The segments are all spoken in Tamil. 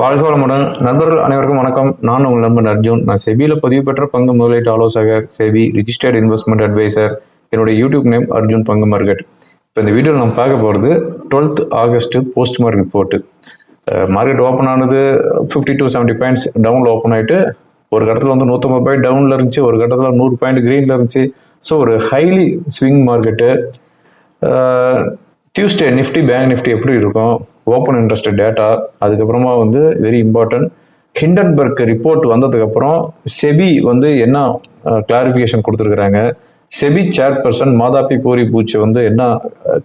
வாழ்க வளமுடன். நண்பர்கள் அனைவருக்கும் வணக்கம். நான் உங்கள் நண்பன் அர்ஜுன். நான் செபியில் பதிவு பெற்ற பங்கு முதலீட்டு ஆலோசகர் செபி ரிஜிஸ்டர்ட் இன்வெஸ்ட்மெண்ட் அட்வைசர் என்னுடைய யூடியூப் நேம் அர்ஜுன் பங்கு மார்க்கெட். இப்போ இந்த வீடியோவில் நம்ம பார்க்க போகிறது twelfth August post mark report market open ஆனது ஃபிஃப்டி டு செவன்ட்டி பாயிண்ட்ஸ் டவுனில் ஓப்பன் ஆகிட்டு ஒரு கட்டத்தில் வந்து நூற்றம்பது பாயிண்ட் டவுனில் இருந்துச்சு ஒரு கட்டத்தில் நூறு பாயிண்ட் க்ரீனில் இருந்துச்சு. ஸோ ஒரு highly swing market Tuesday Nifty bank Nifty எப்படி இருக்கும்? ஓப்பன் இன்ட்ரெஸ்ட் டேட்டா அதுக்கப்புறமா வந்து வெரி இம்பார்ட்டன்ட் ஹிண்டன்பர்க் ரிப்போர்ட் வந்ததுக்கப்புறம் செபி வந்து என்ன கிளாரிஃபிகேஷன் கொடுத்துருக்குறாங்க? செபி சேர்பர்சன் மாதாபி பூரி பூச்சி வந்து என்ன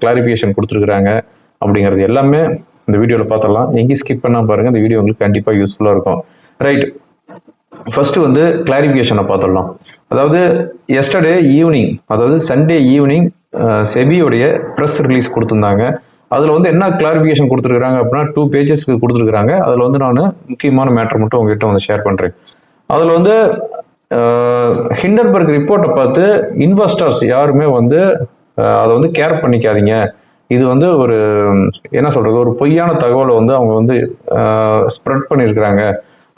கிளாரிஃபிகேஷன் கொடுத்துருக்குறாங்க? அப்படிங்கிறது எல்லாமே இந்த வீடியோவில் பார்த்துடலாம். எங்கேயும் ஸ்கிப் பண்ணால் பாருங்கள் இந்த வீடியோ உங்களுக்கு கண்டிப்பாக யூஸ்ஃபுல்லாக இருக்கும். ரைட் ஃபர்ஸ்ட் வந்து கிளாரிஃபிகேஷனை பார்த்துடலாம். அதாவது எஸ்டர்டே ஈவினிங் அதாவது சண்டே ஈவினிங் செபியோடைய ப்ரெஸ் ரிலீஸ் கொடுத்துருந்தாங்க. அதில் வந்து என்ன கிளாரிஃபிகேஷன் கொடுத்துருக்குறாங்க அப்படின்னா டூ பேஜஸ்க்கு கொடுத்துருக்குறாங்க. அதில் வந்து நான் முக்கியமான மேட்ரு மட்டும் உங்ககிட்ட வந்து ஷேர் பண்ணுறேன் அதில் வந்து ஹிண்டன்பர்க் ரிப்போர்ட்டை பார்த்து இன்வெஸ்டர்ஸ் யாருமே வந்து அதை வந்து கேர் பண்ணிக்காதீங்க. இது வந்து ஒரு என்ன சொல்கிறது ஒரு பொய்யான தகவலை வந்து அவங்க வந்து ஸ்ப்ரெட் பண்ணியிருக்கிறாங்க.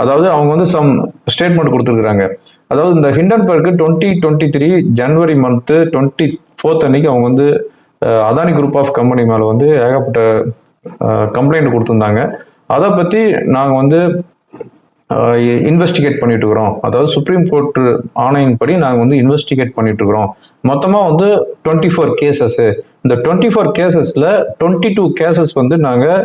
அதாவது அவங்க வந்து சம் ஸ்டேட்மெண்ட் கொடுத்துருக்குறாங்க. அதாவது இந்த ஹிண்டன்பர்க்கு டுவெண்ட்டி டுவெண்ட்டி த்ரீ ஜனவரி மந்த்து டுவெண்ட்டி ஃபோர்த் அன்னைக்கு அவங்க வந்து அதானி குரூப் ஆஃப் கம்பெனி மேலே வந்து ஏகப்பட்ட கம்ப்ளைண்ட் கொடுத்துருந்தாங்க. அதை பற்றி நாங்கள் வந்து இன்வெஸ்டிகேட் பண்ணிட்டு இருக்கிறோம். அதாவது சுப்ரீம் கோர்ட் ஆணையின்படி நாங்கள் வந்து இன்வெஸ்டிகேட் பண்ணிட்டு இருக்கிறோம். மொத்தமாக வந்து டுவெண்ட்டி ஃபோர் கேசஸ் இந்த டுவெண்ட்டி ஃபோர் கேசஸில் டுவெண்ட்டி டூ கேசஸ் வந்து நாங்கள்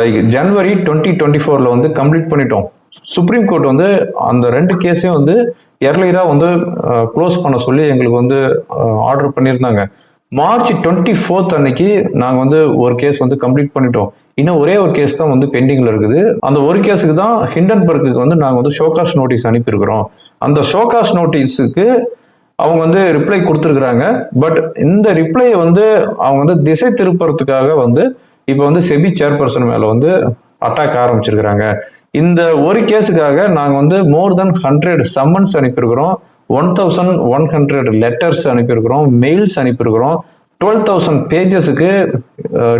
லைக் ஜனவரி டுவெண்ட்டி டுவெண்ட்டி ஃபோரில் வந்து கம்ப்ளீட் பண்ணிட்டோம். சுப்ரீம் கோர்ட் வந்து அந்த ரெண்டு கேஸையும் வந்து எர்லியராக வந்து க்ளோஸ் பண்ண சொல்லி எங்களுக்கு வந்து ஆர்டர் பண்ணியிருந்தாங்க. மார்ச் டுவெண்ட்டி ஃபோர்த் அன்னைக்கு நாங்கள் வந்து ஒரு கேஸ் வந்து கம்ப்ளீட் பண்ணிட்டோம். இன்னும் ஒரே ஒரு கேஸ் தான் வந்து பெண்டிங்கில் இருக்குது. அந்த ஒரு கேஸுக்கு தான் ஹிண்டன்பர்க்கு வந்து நாங்கள் வந்து ஷோகாஸ் நோட்டீஸ் அனுப்பியிருக்கிறோம். அந்த ஷோகாஸ் நோட்டீஸுக்கு அவங்க வந்து ரிப்ளை கொடுத்துருக்குறாங்க. பட் இந்த ரிப்ளையை வந்து அவங்க வந்து திசை திருப்புறதுக்காக வந்து இப்போ வந்து செபி சேர்பர்சன் மேலே வந்து அட்டாக் ஆரம்பிச்சிருக்கிறாங்க. இந்த ஒரு கேஸுக்காக நாங்கள் வந்து மோர் தென் hundred summons அனுப்பியிருக்கிறோம். One thousand one hundred letters அனுப்பியிருக்கிறோம். Mails அனுப்பியிருக்கிறோம். டுவெல் தௌசண்ட் பேஜஸுக்கு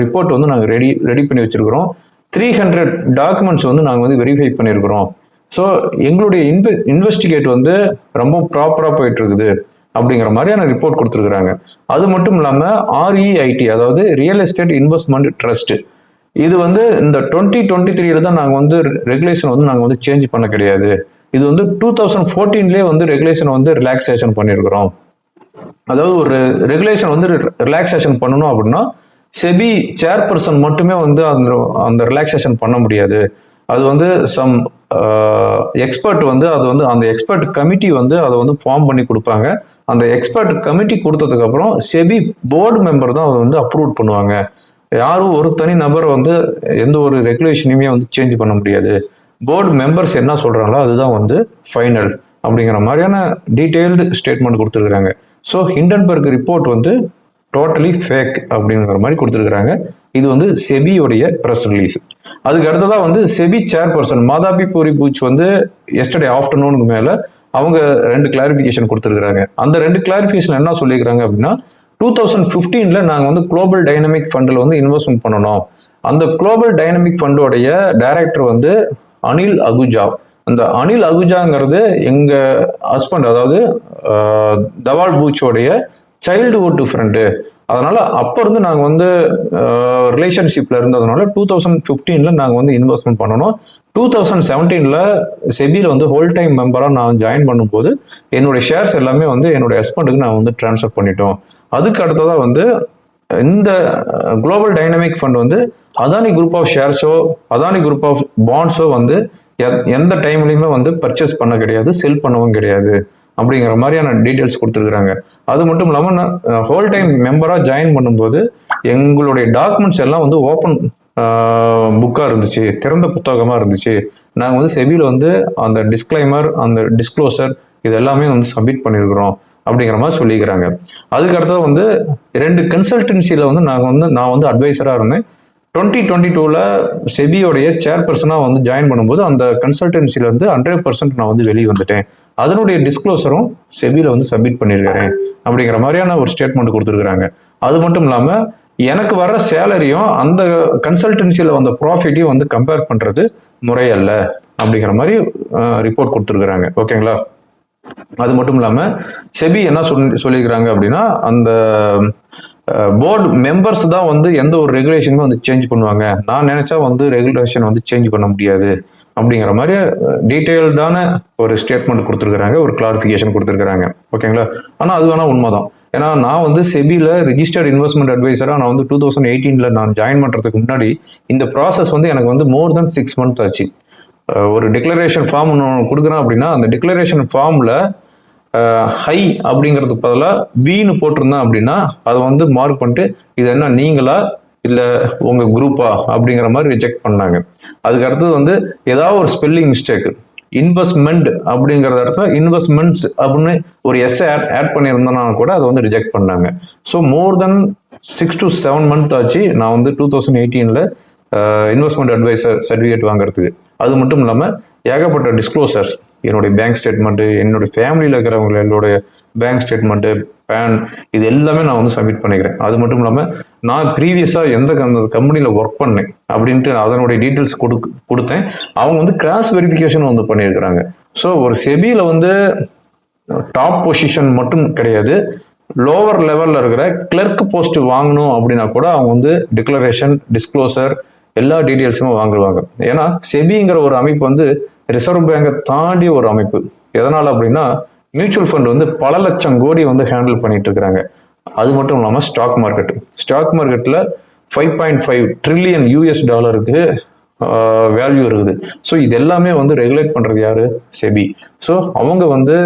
ரிப்போர்ட் வந்து நாங்கள் ரெடி ரெடி பண்ணி வச்சிருக்கிறோம். த்ரீ ஹண்ட்ரட் டாக்குமெண்ட்ஸ் வந்து நாங்கள் வந்து வெரிஃபை பண்ணியிருக்கிறோம். ஸோ எங்களுடைய இன்வெ இன்வெஸ்டிகேட் வந்து ரொம்ப ப்ராப்பராக போயிட்டு இருக்குது அப்படிங்கிற மாதிரியான ரிப்போர்ட் கொடுத்துருக்குறாங்க. அது மட்டும் இல்லாமல் ஆர்இஐடி அதாவது ரியல் எஸ்டேட் இன்வெஸ்ட்மெண்ட் ட்ரஸ்ட் இது வந்து இந்த டுவெண்ட்டி டுவெண்ட்டி த்ரீல தான் நாங்கள் வந்து ரெகுலேஷன் வந்து நாங்கள் வந்து சேஞ்ச் பண்ண கிடையாது. இது வந்து டூ தௌசண்ட் ஃபோர்டீன்லேயே வந்து ரெகுலேஷன் வந்து ரிலாக்ஸேஷன் பண்ணியிருக்கிறோம் அதாவது ஒரு ரெகுலேஷன் வந்து ரிலாக்ஸேஷன் பண்ணணும் அப்படின்னா செபி சேர்பர்சன் மட்டுமே வந்து அந்த அந்த ரிலாக்ஸேஷன் பண்ண முடியாது. அது வந்து சம் எக்ஸ்பர்ட் வந்து அது வந்து அந்த எக்ஸ்பர்ட் கமிட்டி வந்து அதை வந்து ஃபார்ம் பண்ணி கொடுப்பாங்க. அந்த எக்ஸ்பர்ட் கமிட்டி கொடுத்ததுக்கப்புறம் செபி போர்டு மெம்பர் தான் அதை வந்து அப்ரூவ் பண்ணுவாங்க. யாரும் ஒரு தனி நபர் வந்து எந்த ஒரு ரெகுலேஷனையுமே வந்து சேஞ்ச் பண்ண முடியாது. போர்டு மெம்பர்ஸ் என்ன சொல்கிறாங்களோ அதுதான் வந்து ஃபைனல் அப்படிங்கிற மாதிரியான டீட்டெயில்டு ஸ்டேட்மெண்ட் கொடுத்துருக்குறாங்க. ஸோ ஹிண்டன்பர்க் ரிப்போர்ட் வந்து டோட்டலி ஃபேக் அப்படிங்கிற மாதிரி கொடுத்துருக்குறாங்க. இது வந்து செபியோடைய ப்ரெஸ் ரிலீஸ் அதுக்கு அடுத்ததாக வந்து செபி சேர்பர்சன் மாதாபி பூரி பூச் வந்து எஸ்டர்டே ஆஃப்டர்நூனுக்கு மேலே அவங்க ரெண்டு கிளாரிஃபிகேஷன் கொடுத்துருக்குறாங்க. அந்த ரெண்டு கிளாரிஃபிகேஷன் என்ன சொல்லியிருக்கிறாங்க அப்படின்னா டூ தௌசண்ட் ஃபிஃப்டீனில் நாங்கள் வந்து குளோபல் டைனமிக் ஃபண்டில் வந்து இன்வெஸ்ட்மெண்ட் பண்ணணும் அந்த குளோபல் டைனமிக் ஃபண்டோடைய டைரக்டர் வந்து அனில் அகுஜா அந்த அனில் அகுஜாங்கிறது எங்கள் ஹஸ்பண்ட் அதாவது தவால் பூச்சோடைய சைல்டுஹுட் ஃப்ரெண்டு அதனால் அப்போ இருந்து நாங்கள் வந்து ரிலேஷன்ஷிப்பில் இருந்ததுனால டூ தௌசண்ட் ஃபிஃப்டீனில் நாங்கள் வந்து இன்வெஸ்ட்மெண்ட் பண்ணணும் டூ தௌசண்ட் செவன்டீனில் செபியில் வந்து ஹோல் டைம் மெம்பராக நான் ஜாயின் பண்ணும்போது என்னுடைய ஷேர்ஸ் எல்லாமே வந்து என்னுடைய ஹஸ்பண்டுக்கு நான் வந்து ட்ரான்ஸ்ஃபர் பண்ணிட்டோம். அதுக்கு அடுத்ததாக வந்து இந்த குளோபல் டைனமிக் ஃபண்ட் வந்து அதானி குரூப் ஆஃப் ஷேர்ஸோ அதானி குரூப் ஆஃப் பாண்ட்ஸோ வந்து எந்த டைம்லையுமே வந்து பர்ச்சேஸ் பண்ண கிடையாது செல் பண்ணவும் கிடையாது அப்படிங்கிற மாதிரியான டீட்டெயில்ஸ் கொடுத்துருக்குறாங்க. அது மட்டும் இல்லாமல் நான் ஹோல் டைம் மெம்பராக ஜாயின் பண்ணும்போது எங்களுடைய டாக்குமெண்ட்ஸ் எல்லாம் வந்து ஓப்பன் புக்காக இருந்துச்சு திறந்த புத்தகமாக இருந்துச்சு. நாங்கள் வந்து செபியில் வந்து அந்த டிஸ்க்ளைமர் அந்த டிஸ்க்ளோசர் இது எல்லாமே வந்து சப்மிட் பண்ணியிருக்கிறோம் அப்படிங்கிற மாதிரி சொல்லிக்கிறாங்க. அதுக்கு அடுத்தது வந்து ரெண்டு கன்சல்டன்சியில் வந்து நாங்கள் வந்து நான் வந்து அட்வைசராக இருந்தேன். டுவெண்ட்டி டுவெண்ட்டி டூவில் செபியோடைய சேர்பர்சனாக வந்து ஜாயின் பண்ணும்போது அந்த கன்சல்டன்சில வந்து ஹண்ட்ரட் பர்சன்ட் நான் வந்து வெளியே வந்துட்டேன். அதனுடைய டிஸ்க்ளோசரும் செபியில் வந்து சப்மிட் பண்ணியிருக்கிறேன் அப்படிங்கிற மாதிரியான ஒரு ஸ்டேட்மெண்ட் கொடுத்துருக்குறாங்க. அது மட்டும் இல்லாமல் எனக்கு வர சேலரியும் அந்த கன்சல்டன்சியில் வந்த ப்ராஃபிட்டையும் வந்து கம்பேர் பண்ணுறது முறையல்ல அப்படிங்கிற மாதிரி ரிப்போர்ட் கொடுத்துருக்குறாங்க. ஓகேங்களா? அது மட்டும் இல்லாமல் செபி என்ன சொல் சொல்லியிருக்கிறாங்க அப்படின்னா அந்த போர்டு மெம்பர்ஸ் தான் வந்து எந்த ஒரு ரெகுலேஷனுமே வந்து சேஞ்ச் பண்ணுவாங்க. நான் நினைச்சா வந்து ரெகுலேஷன் வந்து சேஞ்ச் பண்ண முடியாது. அப்படிங்கிற மாதிரி டீட்டெயில்டான ஒரு ஸ்டேட்மெண்ட் கொடுத்துருக்குறாங்க ஒரு கிளாரிஃபிகேஷன் கொடுத்துருக்குறாங்க. ஓகேங்களா ஆனால் அது வேணால் உண்மைதான். ஏன்னா நான் வந்து செபியில் ரிஜிஸ்டர்ட் இன்வெஸ்ட்மெண்ட் அட்வைசராக நான் வந்து டூ தௌசண்ட் எயிட்டீனில் நான் ஜாயின் பண்ணுறதுக்கு முன்னாடி இந்த ப்ராசஸ் வந்து எனக்கு வந்து மோர் தென் சிக்ஸ் மந்த் ஆச்சு. ஒரு டிக்ளரேஷன் ஃபார்ம் ஒன்று கொடுக்குறேன் அப்படின்னா அந்த டிக்ளரேஷன் ஃபார்மில் ஹை அப்படிங்கிறதுக்கு பதிலாக வீன்னு போட்டிருந்தேன் அப்படின்னா அதை வந்து மார்க் பண்ணிட்டு இது என்ன நீங்களா? இல்லை உங்கள் குரூப்பா அப்படிங்கிற மாதிரி ரிஜெக்ட் பண்ணாங்க. அதுக்கு அடுத்தது வந்து ஏதாவது ஒரு ஸ்பெல்லிங் மிஸ்டேக் இன்வெஸ்ட்மெண்ட் அப்படிங்கிறத இடத்துல இன்வெஸ்ட்மெண்ட்ஸ் அப்படின்னு ஒரு எஸ்ஏ ஆட் ஆட் பண்ணியிருந்தேன்னா கூட அதை வந்து ரிஜெக்ட் பண்ணாங்க. So more than six to seven month ஆச்சு. நான் வந்து டூ தௌசண்ட் எயிட்டீனில் இன்வெஸ்ட்மெண்ட் அட்வைசர் சர்டிஃபிகேட் வாங்குறதுக்கு. அது மட்டும் இல்லாமல் ஏகப்பட்ட டிஸ்க்ளோசர்ஸ் என்னுடைய பேங்க் ஸ்டேட்மெண்ட்டு என்னுடைய ஃபேமிலியில் இருக்கிறவங்க என்னுடைய பேங்க் ஸ்டேட்மெண்ட்டு பேன் இது எல்லாமே நான் வந்து சப்மிட் பண்ணிக்கிறேன். அது மட்டும் இல்லாமல் நான் ப்ரீவியஸாக எந்த கம்பெனியில் ஒர்க் பண்ணேன் அப்படின்ட்டு அதனுடைய டீட்டெயில்ஸ் கொடு கொடுத்தேன். அவங்க வந்து கிராஸ் வெரிஃபிகேஷன் வந்து பண்ணியிருக்கிறாங்க. ஸோ ஒரு செபியில் வந்து டாப் பொசிஷன் மட்டும் கிடையாது. லோவர் லெவலில் இருக்கிற கிளர்க் போஸ்ட் வாங்கணும் அப்படின்னா கூட அவங்க வந்து டிக்ளரேஷன் டிஸ்க்ளோசர் எல்லா டீட்டெயில்ஸுமே வாங்குவாங்க. ஏன்னா செபிங்கிற ஒரு அமைப்பு வந்து ரிசர்வ் பேங்கை தாண்டி ஒரு அமைப்பு. எதனால் அப்படின்னா மியூச்சுவல் ஃபண்ட் வந்து பல லட்சம் கோடி வந்து ஹேண்டில் பண்ணிட்டு இருக்கிறாங்க. அது மட்டும் இல்லாமல் ஸ்டாக் மார்க்கெட் ஸ்டாக் மார்க்கெட்டில் five point five trillion US டாலருக்கு வேல்யூ இருக்குது. ஸோ இது எல்லாமே வந்து ரெகுலேட் பண்ணுறது யாரு? செபி. ஸோ அவங்க வந்து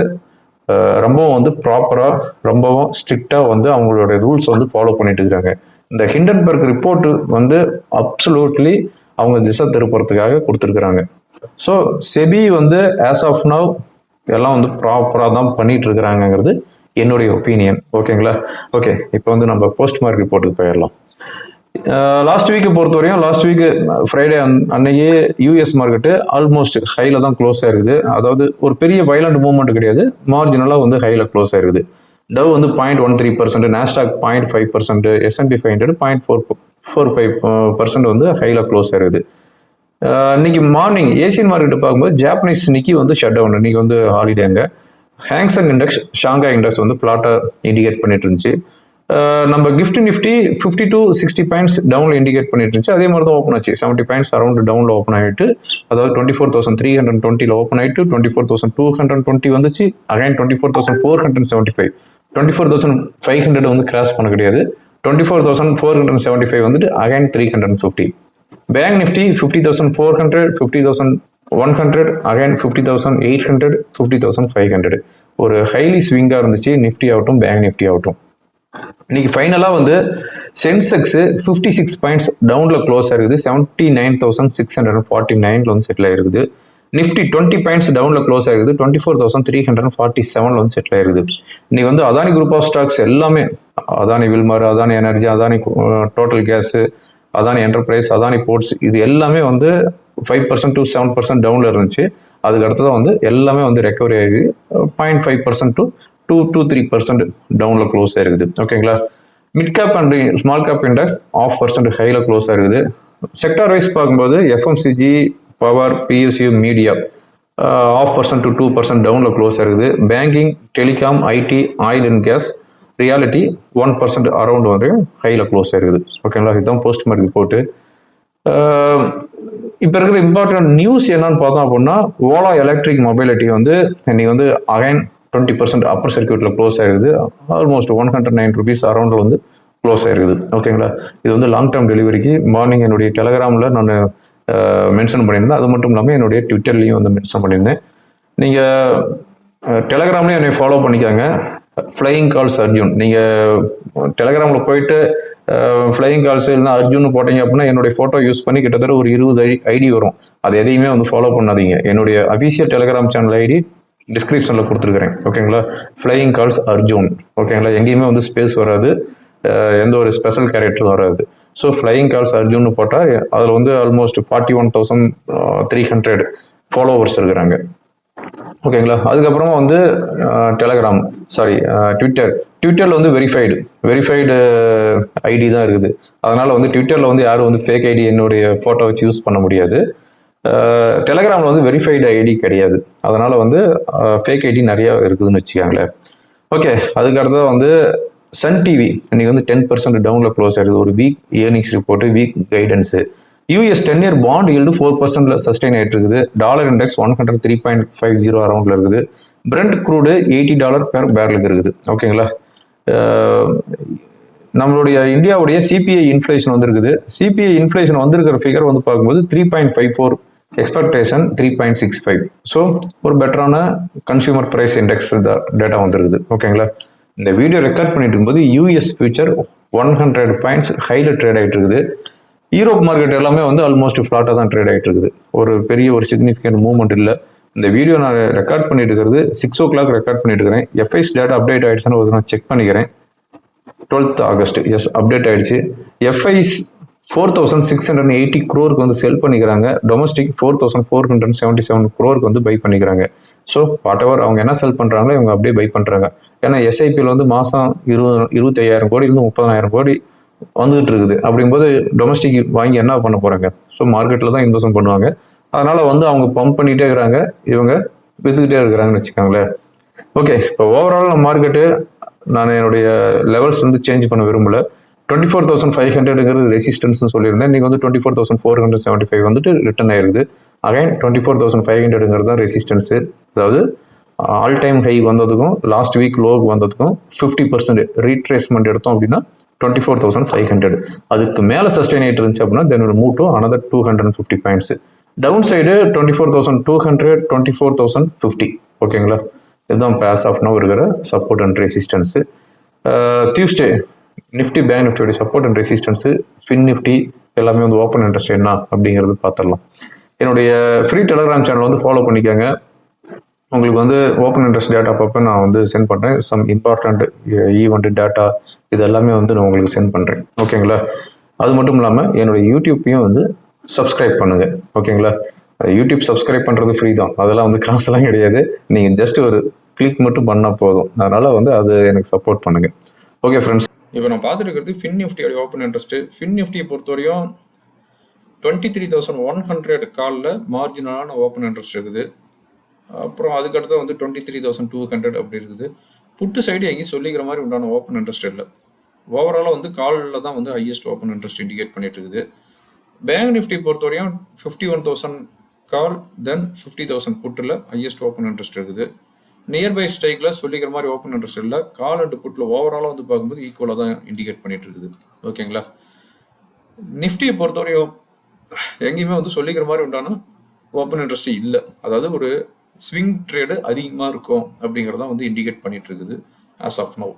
ரொம்பவும் வந்து ப்ராப்பராக ரொம்பவும் ஸ்ட்ரிக்டாக வந்து அவங்களோட ரூல்ஸ் வந்து ஃபாலோ பண்ணிட்டு இருக்காங்க இந்த ஹிண்டன்பர்க் ரிப்போர்ட் வந்து அப்சலூட்லி அவங்க திசை திருப்புறதுக்காக கொடுத்துருக்குறாங்க. ஸோ செபி வந்து ஆஸ் ஆஃப் நவ் எல்லாம் வந்து ப்ராப்பராக தான் பண்ணிட்டு இருக்கிறாங்கங்கிறது என்னுடைய ஒப்பீனியன் ஓகேங்களா ஓகே இப்போ வந்து நம்ம போஸ்ட் மார்க் ரிப்போர்ட்டுக்கு போயிடலாம் லாஸ்ட் வீக்கை பொறுத்தவரையும் லாஸ்ட் வீக் ஃப்ரைடே அன்னையே யூஎஸ் மார்க்கெட்டு ஆல்மோஸ்ட் ஹையில் தான் க்ளோஸ் ஆயிருக்குது. அதாவது ஒரு பெரிய வயலண்ட் மூவ்மெண்ட் கிடையாது. மார்ஜினலாக வந்து ஹையில் க்ளோஸ் ஆயிருக்குது. டவ் வந்து point one three percent Nasdaq point five percent S and P five hundred point four four five percent வந்து ஹைல க்ளோஸ் ஆயிருக்குது இன்னைக்கு மார்னிங் ஏசியன் மார்க்கெட் பார்க்கும்போது ஜாப்பனீஸ் நிக்கி வந்து ஷட் டவுன் இன்னைக்கு வந்து ஹாலிடேங்க Hang Seng index Shanghai index வந்து ஃப்ளாட்டாக இண்டிகேட் பண்ணிட்டு இருந்துச்சு. நம்ம Gift Nifty fifty to sixty points டவுனில் இண்டிகேட் பண்ணிட்டு இருந்துச்சு. அதே மாதிரி தான் ஓப்பன் ஆச்சு. செவன்ட்டி பாயிண்ட்ஸ் அரௌண்ட் டவுனில் ஓப்பன் ஆகிட்டு அதாவது twenty four thousand three hundred டுவெண்ட்டியில் ஓப்பன் ஆகிட்டு twenty four thousand two hundred twenty வந்துச்சு. Again twenty four thousand four hundred seventy five twenty four thousand five hundred வந்து கிராஸ் பண்ண கிடையாது. Twenty four thousand four hundred seventy five வந்துட்டு again three hundred fifty bank Nifty fifty thousand four hundred fifty thousand one hundred again fifty thousand eight hundred fifty thousand five hundred ஒரு ஹைலி ஸ்விங்காக இருந்துச்சு நிஃப்டி ஆகட்டும் பேங்க் நிஃப்டி ஆகட்டும். இன்னைக்கு ஃபைனலாக வந்து சென்செக்ஸ் ஃபிஃப்டி சிக்ஸ் பாயிண்ட்ஸ் டவுனில் க்ளோஸ் ஆயிருக்குது seventy nine thousand six hundred forty நைனில் வந்து செட்டில் ஆயிருக்குது. நிஃப்டி டுவெண்ட்டி பாயிண்ட்ஸ் டவுனில் க்ளோஸ் ஆயிருக்குது. Twenty four thousand three hundred forty செவனில் வந்து செட்டில் ஆயிருக்குது. இன்னைக்கு வந்து அதானி குரூப் ஆஃப் ஸ்டாக்ஸ் எல்லாமே Adani Wilmar Adani energy Adani total gas Adani enterprise Adani ports இது எல்லாமே வந்து five percent to seven percent டவுனில் இருந்துச்சு. அதுக்கு அடுத்ததான் வந்து எல்லாமே வந்து ரெக்கவரி ஆகிருக்கு point five percent to two to three percent டவுனில் க்ளோஸ் ஆயிருக்குது. ஓகேங்களா mid cap and small cap index half percent ஹையில் க்ளோஸ் ஆயிருக்குது. செக்டார் வைஸ் பார்க்கும்போது FMCG power PSU media half percent to two percent டவுனில் க்ளோஸ் ஆயிருக்குது. Banking telecom IT oil and gas realty one percent around வந்து ஹையில் க்ளோஸ் ஆயிருக்குது. ஓகேங்களா இதுதான் போஸ்ட் மார்க் ரிப்போர்ட்டு இப்போ இருக்கிற இம்பார்ட்டன்ட் நியூஸ் என்னன்னு பார்த்தோம் அப்படின்னா ஓலா எலக்ட்ரிக் மொபைலிட்டி வந்து இன்னைக்கு வந்து அகைன் டுவெண்ட்டி பர்சன்ட் அப்பர் சர்க்கியூட்டில் க்ளோஸ் ஆயிருக்குது. Almost one hundred nine rupees அரௌண்டில் வந்து க்ளோஸ் ஆயிருக்குது. ஓகேங்களா இது வந்து லாங் டேர்ம் டெலிவரிக்கு மார்னிங் என்னுடைய டெலகிராமில் நான் மென்ஷன் பண்ணியிருந்தேன். அது மட்டும் இல்லாமல் என்னுடைய ட்விட்டர்லேயும் வந்து மென்ஷன் பண்ணியிருந்தேன். நீங்கள் டெலகிராம்லேயும் என்னை ஃபாலோ பண்ணிக்காங்க. ஃப்ளையிங் கால்ஸ் அர்ஜுன் நீங்கள் டெலகிராமில் போயிட்டு ஃப்ளையிங் கால்ஸ் இல்லைனா அர்ஜுன் போட்டீங்க அப்படின்னா என்னுடைய ஃபோட்டோ யூஸ் பண்ணி கிட்டத்தட்ட ஒரு இருபது ஐடி வரும். அது எதையுமே வந்து ஃபாலோ பண்ணாதீங்க. என்னுடைய அஃபீஷியல் டெலகிராம் சேனல் ஐடி டிஸ்கிரிப்ஷனில் கொடுத்துருக்குறேன். ஓகேங்களா ஃப்ளையிங் கால்ஸ் அர்ஜுன் ஓகேங்களா எங்கேயுமே வந்து ஸ்பேஸ் வராது. எந்த ஒரு ஸ்பெஷல் கேரக்டரும் வராது. ஸோ ஃப்ளையிங் கால்ஸ் அர்ஜுன்னு போட்டால் அதில் வந்து almost forty one thousand three hundred followers இருக்கிறாங்க ஓகேங்களா அதுக்கப்புறமா வந்து டெலகிராம் சாரி ட்விட்டர் ட்விட்டரில் வந்து வெரிஃபைடு வெரிஃபைடு ஐடி தான் இருக்குது. அதனால் வந்து ட்விட்டரில் வந்து யாரும் வந்து ஃபேக் ஐடி என்னுடைய ஃபோட்டோ வச்சு யூஸ் பண்ண முடியாது. Uh, டெலகிராமில் வந்து வெரிஃபைடு ஐடி கிடையாது. அதனால் வந்து ஃபேக் ஐடி நிறையா இருக்குதுன்னு வச்சுக்காங்களேன். ஓகே அதுக்கடுத்து வந்து சன் டிவி இன்னைக்கு வந்து டென் பர்சன்ட் டவுனில் க்ளோஸ் ஆயிடுது ஒரு week earnings report week guidance US ten year bond yield four பர்சன்ட்ல sustain ஆயிட்டு இருக்குது dollar index one hundred three point five zero அரௌண்ட்ல இருக்குது. Brent crude eighty dollar per பேரலுக்கு இருக்குது. ஓகேங்களா நம்மளுடைய இந்தியாவுடைய சிபிஐ இன்ஃப்ளேஷன் வந்திருக்குது. சிபிஐ இன்ஃப்ளேஷன் வந்திருக்கிற ஃபிகர் வந்து பார்க்கும்போது three point five four expectation three point six five so ஒரு பெட்டரான கன்சியூமர் ப்ரைஸ் இண்டெக்ஸ் டேட்டா வந்திருக்குது. ஓகேங்களா இந்த வீடியோ ரெக்கார்ட் பண்ணிட்டு இருக்கும்போது US future one hundred points ஹைல trade ஆகிட்டு இருக்குது. யூரோப் மார்க்கெட் எல்லாமே வந்து ஆல்மோஸ்ட் ஃப்ளாட்டாக தான் ட்ரேட் ஆகிட்டு இருக்குது. ஒரு பெரிய ஒரு சிக்னிஃபிகண்ட் மூவ்மெண்ட் இல்லை. இந்த வீடியோ நான் ரெக்கார்ட் பண்ணிட்டு இருக்கிறது சிக்ஸ் ஓ கிளாக் ரெக்கார்ட் பண்ணிட்டு இருக்கிறேன். எஃப்ஐஸ் டேட்டா அப்டேட் ஆயிடுச்சுன்னு ஒரு நான் செக் பண்ணிக்கிறேன். டுவெல்த் ஆகஸ்ட் எஸ் அப்டேட் ஆயிடுச்சு. FIIs four thousand six hundred eighty க்ரோருக்கு வந்து செல் பண்ணிக்கிறாங்க. Domestic four thousand four hundred seventy seven க்ரோருக்கு வந்து பை பண்ணிக்கிறாங்க. ஸோ வாட் எவர் அவங்க என்ன செல் பண்ணுறாங்களோ இவங்க அப்படியே பை பண்ணுறாங்க ஏன்னா எஸ்ஐபியில் வந்து மாதம் இருபது இருபத்தையாயிரம் கோடியிலிருந்து முப்பதாயிரம் கோடி வந்துகிட்டு இருக்குது. அப்படிங்கும்போது டொமஸ்டிக் வாங்கி என்ன பண்ண போகிறாங்க ஸோ மார்க்கெட்டில் தான் இன்வெஸ்ட் பண்ணுவாங்க. அதனால் வந்து அவங்க பம்ப் பண்ணிகிட்டே இருக்கிறாங்க. இவங்க விற்றுக்கிட்டே இருக்கிறாங்கன்னு வச்சுக்கோங்களேன். ஓகே இப்போ ஓவரால் மார்க்கெட்டு நான் என்னுடைய லெவல்ஸ் வந்து சேஞ்ச் பண்ண விரும்பலை. டுவெண்ட்டி ஃபோர் தௌசண்ட் ஃபைவ் ஹண்ட்ரடுங்கிறது ரெசிஸ்டன்ஸ்னு சொல்லியிருந்தேன். நீங்கள் வந்து twenty four thousand four hundred seventy five வந்துட்டு ரிட்டன் ஆயிருது. Again twenty four thousand five ஹண்ட்ரடுங்கிறது தான் ரெசிஸ்டன்ஸு அதாவது ஆல் டைம் ஹை வந்ததுக்கும் லாஸ்ட் வீக் லோவுக்கு வந்ததுக்கும் ஃபிஃப்டி பர்சன்ட் ரீட்ரேஸ்மெண்ட் எடுத்தோம் அப்படின்னா twenty four thousand five hundred அதுக்கு மேலே சஸ்டெயின் ஆகிட்டு இருந்துச்சு அப்படின்னா then move to another two hundred fifty points down side twenty four thousand two hundred twenty four thousand fifty ஓகேங்களா இதுதான் பேஸ் ஆஃப் இருக்கிற support and resistance Tuesday Nifty bank நிஃப்டியோட support and resistance fin Nifty எல்லாமே வந்து ஓப்பன் இன்ட்ரெஸ்ட் என்ன அப்படிங்கிறது பார்த்துடலாம். என்னுடைய ஃப்ரீ டெலகிராம் சேனல் வந்து ஃபாலோ பண்ணிக்கோங்க. உங்களுக்கு வந்து ஓப்பன் இன்ட்ரெஸ்ட் டேட்டா அப்பப்போ நான் வந்து சென்ட் பண்ணுறேன் சம் இம்பார்ட்டண்ட் ஈவெண்ட் டேட்டா இது எல்லாமே வந்து நான் உங்களுக்கு சென்ட் பண்ணுறேன் ஓகேங்களா அது மட்டும் இல்லாமல் என்னுடைய யூடியூப்பையும் வந்து சப்ஸ்கிரைப் பண்ணுங்கள் ஓகேங்களா யூடியூப் சப்ஸ்கிரைப் பண்ணுறது ஃப்ரீ தான். அதெல்லாம் வந்து காசுலாம் கிடையாது. நீங்கள் ஜஸ்ட் ஒரு கிளிக் மட்டும் பண்ணால் போதும். அதனால் வந்து அது எனக்கு சப்போர்ட் பண்ணுங்கள் ஓகே ஃப்ரெண்ட்ஸ் இப்போ நான் பார்த்துருக்கிறது ஃபின் நிஃப்டியோட ஓப்பன் இன்ட்ரெஸ்ட்டு ஃபின் நிஃப்டியை பொறுத்தவரையும் twenty three thousand one hundred காலில் மார்ஜினலான ஓப்பன் இன்ட்ரெஸ்ட் இருக்குது. அப்புறம் அதுக்கடுத்து வந்து twenty three thousand two hundred அப்படி இருக்குது. புட்டு சைடு எங்கேயும் சொல்லிக்கிற மாதிரி உண்டான ஓப்பன் இன்ட்ரெஸ்ட் இல்லை. ஓவராலாக வந்து காலில் தான் வந்து ஹையஸ்ட் ஓப்பன் இன்ட்ரெஸ்ட் இண்டிகேட் பண்ணிட்டு இருக்குது. பேங்க் நிஃப்டி பொறுத்தவரையும் fifty one thousand call then fifty thousand புட்டில் highest open interest இருக்குது. நியர்பை ஸ்ட்ரைக்கில் சொல்லிக்கிற மாதிரி ஓப்பன் இன்ட்ரெஸ்ட் இல்லை கால் அண்ட் புட்டில் ஓவராலாக வந்து பார்க்கும்போது ஈக்குவலாக தான் இண்டிகேட் பண்ணிட்டு இருக்குது. ஓகேங்களா நிஃப்டியை பொறுத்தவரையும் எங்கேயுமே வந்து சொல்லிக்கிற மாதிரி உண்டான ஓப்பன் இன்ட்ரெஸ்ட் இல்லை. அதாவது ஒரு ஸ்விங் ட்ரேடு அதிகமாக இருக்கும் அப்படிங்கிறதான் வந்து இண்டிகேட் பண்ணிட்டு இருக்குது ஆஸ் ஆஃப் நவ்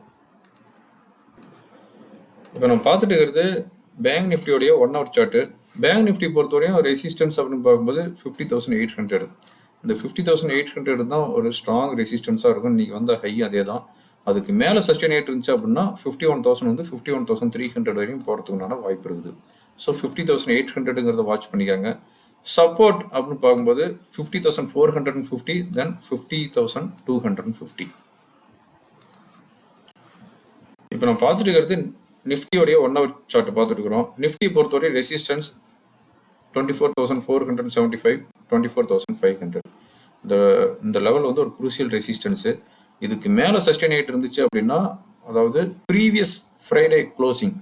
இப்போ நம்ம பார்த்துட்டு இருக்கிறது bank நிஃப்டியோடைய one hour chart bank Nifty பொறுத்தவரையும் ரெசிஸ்டன்ஸ் அப்படின்னு பார்க்கும்போது ஃபிஃப்டி தௌசண்ட் எயிட் ஹண்ட்ரட் இந்த ஃபிஃப்டி தௌசண்ட் எயிட் ஹண்ட்ரட் தான் ஒரு ஸ்ட்ராங் ரெசிஸ்டன்ஸாக இருக்கும். இன்னைக்கு வந்த ஹை அதே தான் அதுக்கு மேலே சஸ்டெயின் ஆகிட்டு இருந்துச்சு அப்படின்னா ஃபிஃப்டி ஒன் தௌசண்ட் வந்து fifty one thousand three hundred வரையும் போகிறதுக்குனால வாய்ப்பு இருக்குது. ஸோ ஃபிஃப்டி தௌசண்ட் எயிட் ஹண்ட்ரடுங்கிறத வாட்ச் பண்ணிக்காங்க. சப்போர்ட் அப்படின்னு பார்க்கும்போது fifty thousand four hundred and fifty then fifty thousand two hundred and fifty இப்போ நான் பார்த்துட்டு இருக்கிறது நிஃப்டியோடைய ஒன் ஹவர் சார்ட் பார்த்துட்டு இருக்கிறோம். நிஃப்டி பொறுத்தவரை resistance twenty four thousand four hundred seventy five twenty four thousand five hundred இந்த இந்த லெவல் வந்து ஒரு குரூசியல் ரெசிஸ்டன்ஸு இதுக்கு மேலே சஸ்டெயின் ஆகிட்டு இருந்துச்சு அப்படின்னா அதாவது previous Friday closing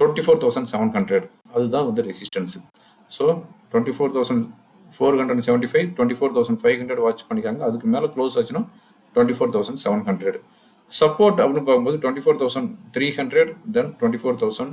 twenty four thousand seven hundred அதுதான் வந்து resistance so twenty four thousand four hundred seventy five twenty four thousand five hundred watch பண்ணிக்காங்க அதுக்கு மேலே க்ளோஸ் ஆச்சுன்னா twenty four thousand seven hundred support அப்படின்னு பார்க்கும்போது twenty four thousand three hundred then twenty four thousand